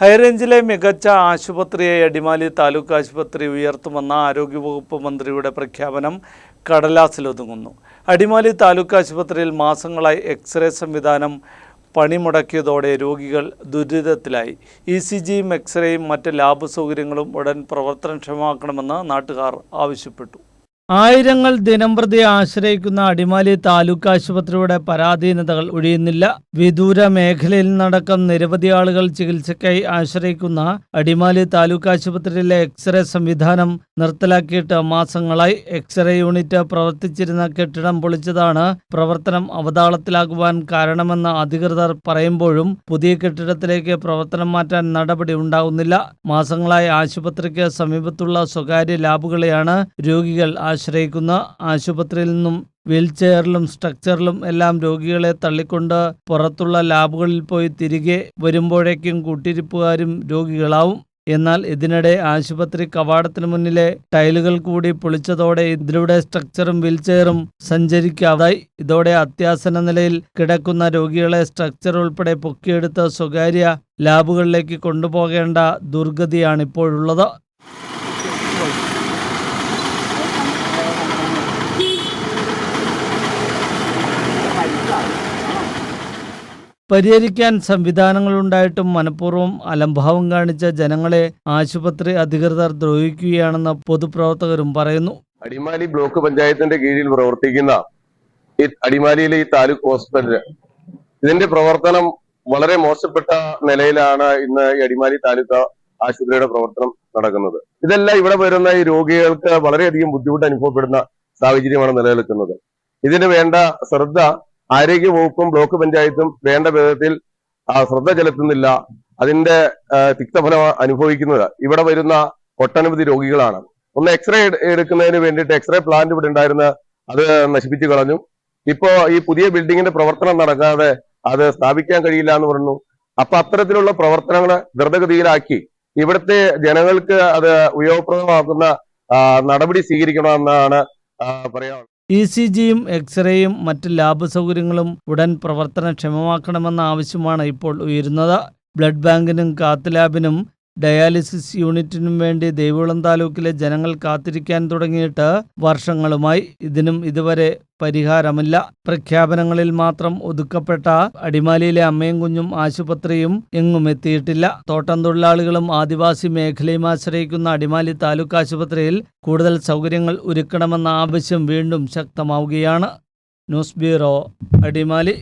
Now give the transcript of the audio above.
ഹൈറേഞ്ചിലെ മികച്ച ആശുപത്രിയെ അടിമാലി താലൂക്ക് ആശുപത്രി ഉയർത്തുമെന്ന ആരോഗ്യവകുപ്പ് മന്ത്രിയുടെ പ്രഖ്യാപനം കടലാസിലൊതുങ്ങുന്നു അടിമാലി താലൂക്ക് ആശുപത്രിയിൽ മാസങ്ങളായി എക്സ്റേ സംവിധാനം പണിമുടക്കിയതോടെ രോഗികൾ ദുരിതത്തിലായി. ഇ സി ജിയും എക്സ്റേയും മറ്റ് ലാബ് സൗകര്യങ്ങളും ഉടൻ പ്രവർത്തനക്ഷമമാക്കണമെന്ന് നാട്ടുകാർ ആവശ്യപ്പെട്ടു. ആയിരങ്ങൾ ദിനംപ്രതി ആശ്രയിക്കുന്ന അടിമാലി താലൂക്ക് ആശുപത്രിയുടെ പരാധീനതകൾ ഒഴിയുന്നില്ല. വിദൂര മേഖലയിൽ നടക്കം നിരവധി ആളുകൾ ചികിത്സയ്ക്കായി ആശ്രയിക്കുന്ന അടിമാലി താലൂക്ക് ആശുപത്രിയിലെ എക്സ്റേ സംവിധാനം നിർത്തലാക്കിയിട്ട് മാസങ്ങളായി എക്സ്റേ യൂണിറ്റ് പ്രവർത്തിച്ചിരുന്ന കെട്ടിടം പൊളിച്ചതാണ് പ്രവർത്തനം അവതാളത്തിലാകുവാൻ കാരണമെന്ന് അധികൃതർ പറയുമ്പോഴും പുതിയ കെട്ടിടത്തിലേക്ക് പ്രവർത്തനം മാറ്റാൻ നടപടി ഉണ്ടാകുന്നില്ല മാസങ്ങളായി ആശുപത്രിക്ക് സമീപത്തുള്ള സ്വകാര്യ ലാബുകളെയാണ് രോഗികൾ ആശ്രയിക്കുന്ന ആശുപത്രിയിൽ നിന്നും വീൽചെയറിലും സ്ട്രക്ചറിലും എല്ലാം രോഗികളെ തള്ളിക്കൊണ്ട് പുറത്തുള്ള ലാബുകളിൽ പോയി തിരികെ വരുമ്പോഴേക്കും കൂട്ടിരിപ്പുകാരും രോഗികളാവും. എന്നാൽ ഇതിനിടെ ആശുപത്രി കവാടത്തിന് മുന്നിലെ ടൈലുകൾ കൂടി പൊളിച്ചതോടെ ഇതിലൂടെ സ്ട്രക്ചറും വീൽചെയറും സഞ്ചരിക്കാതായി. ഇതോടെ അത്യാസന നിലയിൽ കിടക്കുന്ന രോഗികളെ സ്ട്രക്ചർ ഉൾപ്പെടെ പൊക്കിയെടുത്ത് സ്വകാര്യ ലാബുകളിലേക്ക് കൊണ്ടുപോകേണ്ട ദുർഗതിയാണിപ്പോഴുള്ളത്. പരിഹരിക്കാൻ സംവിധാനങ്ങളുണ്ടായിട്ടും മനഃപൂർവം അലംഭാവം കാണിച്ച ജനങ്ങളെ ആശുപത്രി അധികൃതർ ദ്രോഹിക്കുകയാണെന്ന് പൊതുപ്രവർത്തകരും പറയുന്നു. അടിമാലി ബ്ലോക്ക് പഞ്ചായത്തിന്റെ കീഴിൽ പ്രവർത്തിക്കുന്ന ഈ അടിമാലിയിലെ ഈ താലൂക്ക് ഹോസ്പിറ്റൽ ഇതിന്റെ പ്രവർത്തനം വളരെ മോശപ്പെട്ട നിലയിലാണ് ഇന്ന് ഈ അടിമാലി താലൂക്ക് ആശുപത്രിയുടെ പ്രവർത്തനം നടക്കുന്നത്. ഇതെല്ലാം ഇവിടെ വരുന്ന ഈ രോഗികൾക്ക് വളരെയധികം ബുദ്ധിമുട്ട് അനുഭവപ്പെടുന്ന സാഹചര്യമാണ് നിലനിൽക്കുന്നത്. ഇതിന് വേണ്ട ശ്രദ്ധ ആരോഗ്യ വകുപ്പും ബ്ലോക്ക് പഞ്ചായത്തും വേണ്ട വിധത്തിൽ ശ്രദ്ധ ചെലുത്തുന്നില്ല. അതിന്റെ തിക്തഫലം അനുഭവിക്കുന്നത് ഇവിടെ വരുന്ന ഒട്ടനവധി രോഗികളാണ്. ഒന്ന് എക്സ്റേ എടുക്കുന്നതിന് വേണ്ടിയിട്ട് എക്സ്റേ പ്ലാന്റ് ഇവിടെ ഉണ്ടായിരുന്ന അത് നശിപ്പിച്ചു കളഞ്ഞു. ഇപ്പോ ഈ പുതിയ ബിൽഡിങ്ങിന്റെ പ്രവർത്തനം നടക്കാതെ അത് സ്ഥാപിക്കാൻ കഴിയില്ല എന്ന് പറഞ്ഞു. അപ്പൊ അത്തരത്തിലുള്ള പ്രവർത്തനങ്ങൾ ദ്രുതഗതിയിലാക്കി ഇവിടുത്തെ ജനങ്ങൾക്ക് അത് ഉപയോഗപ്രദമാക്കുന്ന നടപടി സ്വീകരിക്കണമെന്നാണ് പറയാനുള്ളത്. ഇ സി ജിയും എക്സ്റേയും മറ്റ് ലാബ് സൗകര്യങ്ങളും ഉടൻ പ്രവർത്തനക്ഷമമാക്കണമെന്ന ആവശ്യമാണ് ഇപ്പോൾ ഉയരുന്നത്. ബ്ലഡ് ബാങ്കിനും കാത്ത് ലാബിനും ഡയാലിസിസ് യൂണിറ്റിനും വേണ്ടി ദേവികുളം താലൂക്കിലെ ജനങ്ങൾ കാത്തിരിക്കാൻ തുടങ്ങിയിട്ട് വർഷങ്ങളുമായി ഇതിനും ഇതുവരെ പരിഹാരമില്ല. പ്രഖ്യാപനങ്ങളിൽ മാത്രം ഒതുക്കപ്പെട്ട അടിമാലിയിലെ അമ്മയും കുഞ്ഞും ആശുപത്രിയും എങ്ങും എത്തിയിട്ടില്ല. തോട്ടം തൊഴിലാളികളും ആദിവാസി മേഖലയും ആശ്രയിക്കുന്ന അടിമാലി താലൂക്ക് ആശുപത്രിയിൽ കൂടുതൽ സൗകര്യങ്ങൾ ഒരുക്കണമെന്ന ആവശ്യം വീണ്ടും ശക്തമാവുകയാണ്. News bureau Adimali.